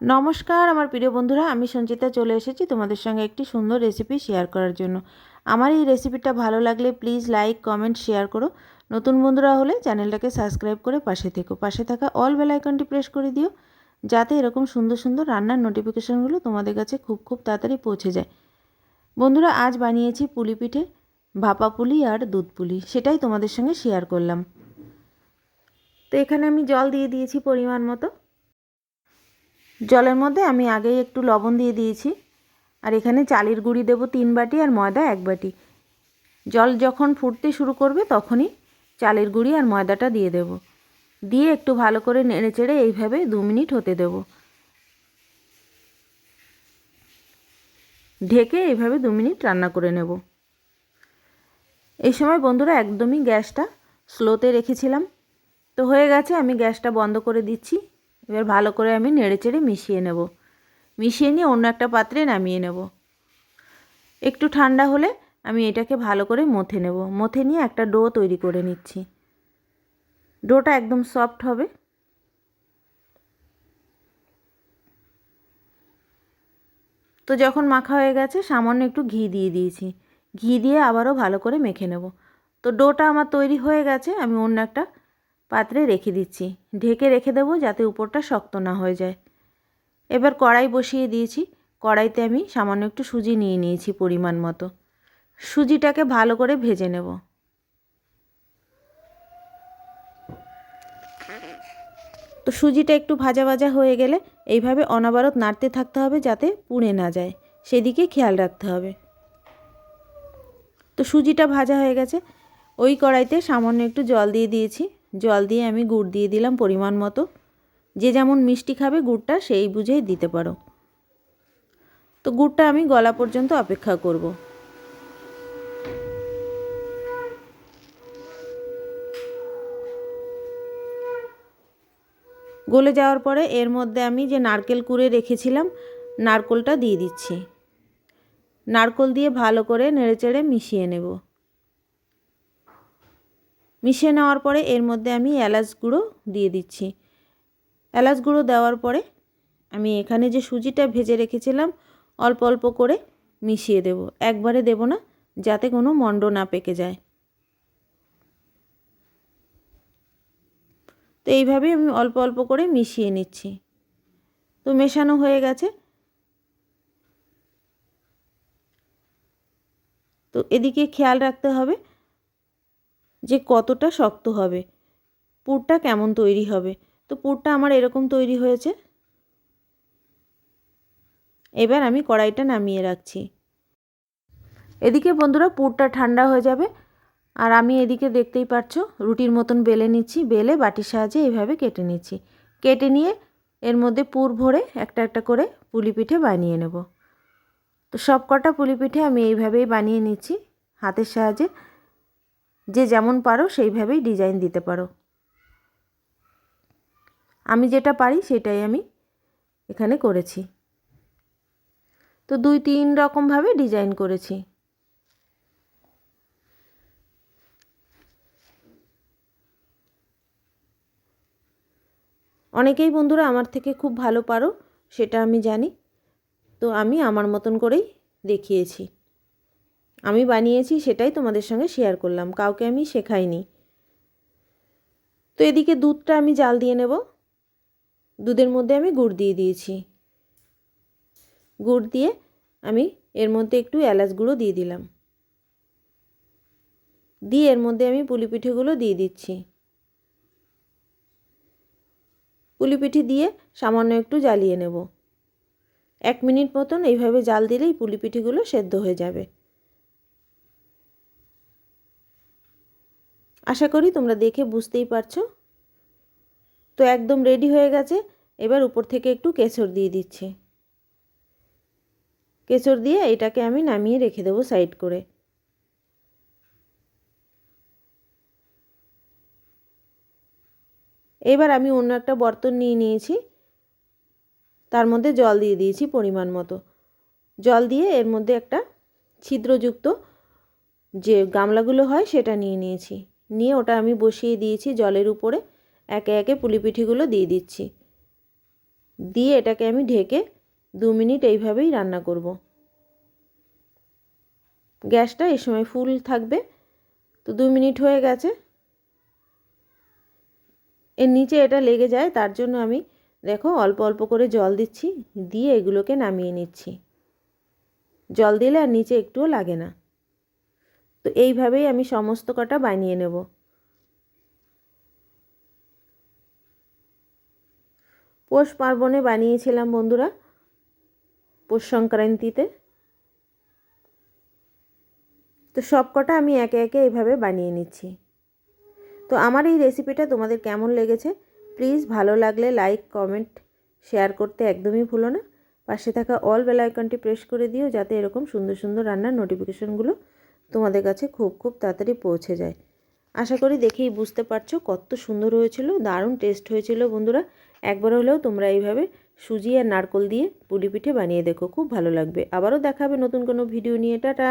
নমস্কার, আমার প্রিয় বন্ধুরা, আমি সঞ্চিতা চলে এসেছি তোমাদের সঙ্গে একটি সুন্দর রেসিপি শেয়ার করার জন্য। আমার এই রেসিপিটা ভালো লাগলে প্লিজ লাইক কমেন্ট শেয়ার করো। নতুন বন্ধুরা হলে চ্যানেলটাকে সাবস্ক্রাইব করে পাশে থেকো। পাশে থাকা অল বেল আইকনটি প্রেস করে দিও, যাতে এরকম সুন্দর সুন্দর রান্নার নোটিফিকেশানগুলো তোমাদের কাছে খুব খুব তাড়াতাড়ি পৌঁছে যায়। বন্ধুরা, আজ বানিয়েছি পুলি পিঠে, ভাপা পুলি আর দুধ পুলি। সেটাই তোমাদের সঙ্গে শেয়ার করলাম। তো এখানে আমি জল দিয়ে দিয়েছি পরিমাণ মতো। জলের মধ্যে আমি আগেই একটু লবণ দিয়ে দিয়েছি। আর এখানে চালের গুঁড়ি দেবো তিন বাটি আর ময়দা এক বাটি। জল যখন ফুটতে শুরু করবে তখনই চালের গুঁড়ি আর ময়দাটা দিয়ে দেব। দিয়ে একটু ভালো করে নেড়ে চেড়ে এইভাবে দু মিনিট হতে দেব। ঢেকে এইভাবে দু মিনিট রান্না করে নেব। এই সময় বন্ধুরা একদমই গ্যাসটা স্লোতে রেখেছিলাম। তো হয়ে গেছে, আমি গ্যাসটা বন্ধ করে দিচ্ছি। এবার ভালো করে আমি নেড়ে চেড়ে মিশিয়ে নেব। মিশিয়ে নিয়ে অন্য একটা পাত্রে নামিয়ে নেব। একটু ঠান্ডা হলে আমি এটাকে ভালো করে মথে নেব। মথে নিয়ে একটা ডো তৈরি করে নিচ্ছি। ডোটা একদম সফট হবে। তো যখন মাখা হয়ে গেছে, সামান্য একটু ঘি দিয়ে দিয়েছি। ঘি দিয়ে আবারও ভালো করে মেখে নেব। তো ডোটা আমার তৈরি হয়ে গেছে, আমি অন্য একটা পাত্রে রেখে দিচ্ছি। ঢেকে রেখে দেবো যাতে উপরটা শক্ত না হয়ে যায়। এবার কড়াই বসিয়ে দিয়েছি। কড়াইতে আমি সামান্য একটু সুজি নিয়ে নিয়েছি পরিমাণ মতো। সুজিটাকে ভালো করে ভেজে নেব। তো সুজিটা একটু ভাজা ভাজা হয়ে গেলে এইভাবে অনাবরত নাড়তে থাকতে হবে যাতে পুড়ে না যায়। সেদিকে খেয়াল রাখতে হবে। তো সুজিটা ভাজা হয়ে গেছে। ওই কড়াইতে সামান্য একটু জল দিয়ে দিয়েছি। জল দিয়ে আমি গুড় দিয়ে দিলাম পরিমাণ মতো। যে যেমন মিষ্টি খাবে গুড়টা সেই বুঝেই দিতে পারো। তো গুড়টা আমি গলা পর্যন্ত অপেক্ষা করব। গলে যাওয়ার পরে এর মধ্যে আমি যে নারকেল কুড়ে রেখেছিলাম, নারকোলটা দিয়ে দিচ্ছি। নারকোল দিয়ে ভালো করে নেড়েচেড়ে মিশিয়ে নেব। মিশিয়ে নেওয়ার পরে এর মধ্যে আমি এলাচ গুঁড়ো দিয়ে দিচ্ছি। এলাচ গুঁড়ো দেওয়ার পরে আমি এখানে যে সুজিটা ভেজে রেখেছিলাম, অল্প অল্প করে মিশিয়ে দেব। একবারে দেব না, যাতে কোনো মণ্ড না পেকে যায়। তো এইভাবে আমি অল্প অল্প করে মিশিয়ে নিচ্ছি। তো মেশানো হয়ে গেছে। তো এদিকে খেয়াল রাখতে হবে যে কতটা শক্ত হবে। পুরটা কেমন তৈরি হবে? তো পুরটা আমার এরকম তৈরি হয়েছে। এবার আমি কড়াইটা নামিয়ে রাখছি। এদিকে বন্ধুরা পুরটা ঠান্ডা হয়ে যাবে। আর আমি এদিকে দেখতেই পাচ্ছ, রুটির মতন বেলে নিচ্ছি, বেলে বাটির সাহায্যে এইভাবে কেটে নিচ্ছি। কেটে নিয়ে এর মধ্যে পুর ভরে একটা একটা করে পুলি পিঠে বানিয়ে নেব। তো সব কটা পুলি পিঠে আমি এইভাবেই বানিয়ে নিচ্ছি হাতের সাহায্যে। যে যেমন পারো সেইভাবেই ডিজাইন দিতে পারো। আমি যেটা পারি সেটাই আমি এখানে করেছি। তো দুই তিন রকমভাবে ডিজাইন করেছি। অনেকেই বন্ধুরা আমার থেকে খুব ভালো পারো, সেটা আমি জানি। তো আমি আমার মতন করেই দেখিয়েছি। আমি বানিয়েছি সেটাই তোমাদের সঙ্গে শেয়ার করলাম, কাউকে আমি শেখাইনি। তো এদিকে দুধটা আমি জাল দিয়ে নেব। দুধের মধ্যে আমি গুড় দিয়ে দিয়েছি। গুড় দিয়ে আমি এর মধ্যে একটু এলাচ গুঁড়ো দিয়ে দিলাম। দিয়ে এর মধ্যে আমি পুলি পিঠেগুলো দিয়ে দিচ্ছি। পুলি পিঠে দিয়ে সামান্য একটু জ্বালিয়ে নেব। এক মিনিট মতন এইভাবে জাল দিলেই পুলি পিঠেগুলো সেদ্ধ হয়ে যাবে। আশা করি তোমরা দেখে বুঝতেই পারছ। তো একদম রেডি হয়ে গেছে। এবার উপর থেকে একটু কেশর দিয়ে দিচ্ছি। কেশর দিয়ে এটাকে আমি নামিয়ে রেখে দেবো সাইড করে। এবার আমি অন্য একটা বর্তন নিয়ে নিয়েছি। তার মধ্যে জল দিয়ে দিয়েছি পরিমাণ মতো। জল দিয়ে এর মধ্যে একটা ছিদ্রযুক্ত যে গামলাগুলো হয় সেটা নিয়ে নিয়েছি। নিয়ে ওটা আমি বসিয়ে দিয়েছি জলের উপরে। একে একে পুলি পিঠিগুলো দিয়ে দিচ্ছি। দিয়ে এটাকে আমি ঢেকে দু মিনিট এইভাবেই রান্না করব। গ্যাসটা এই সময় ফুল থাকবে। তো দু মিনিট হয়ে গেছে। এর নিচে এটা লেগে যায়, তার জন্য আমি দেখো অল্প অল্প করে জল দিচ্ছি, দিয়ে এগুলোকে নামিয়ে নিচ্ছি। জল দিলে আর নিচে একটুও লাগে না। তো এইভাবেই আমি সমস্ত কটা বানিয়ে নেব। পৌষ পার্বণে বানিয়েছিলাম বন্ধুরা, পৌষ সংক্রান্তিতে। তো সব কটা আমি একে একে এইভাবে বানিয়ে নিচ্ছি। তো আমার এই রেসিপিটা তোমাদের কেমন লেগেছে, প্লিজ ভালো লাগলে লাইক, কমেন্ট, শেয়ার করতে একদমই ভুলো না। পাশে থাকা অল বেল আইকনটি প্রেস করে দিও যাতে এরকম সুন্দর সুন্দর রান্নার নোটিফিকেশনগুলো তোমাদের কাছে খুব খুব তাড়াতাড়ি পৌঁছে যায়। আশা করি দেখেই বুঝতে পারছ কত সুন্দর হয়েছিল, দারুণ টেস্ট হয়েছিল বন্ধুরা। একবার হলেও তোমরা এইভাবে সুজি আর নারকল দিয়ে পুলি পিঠে বানিয়ে দেখো, খুব ভালো লাগবে। আবারও দেখাবে নতুন কোনো ভিডিও নিয়ে। টাটা!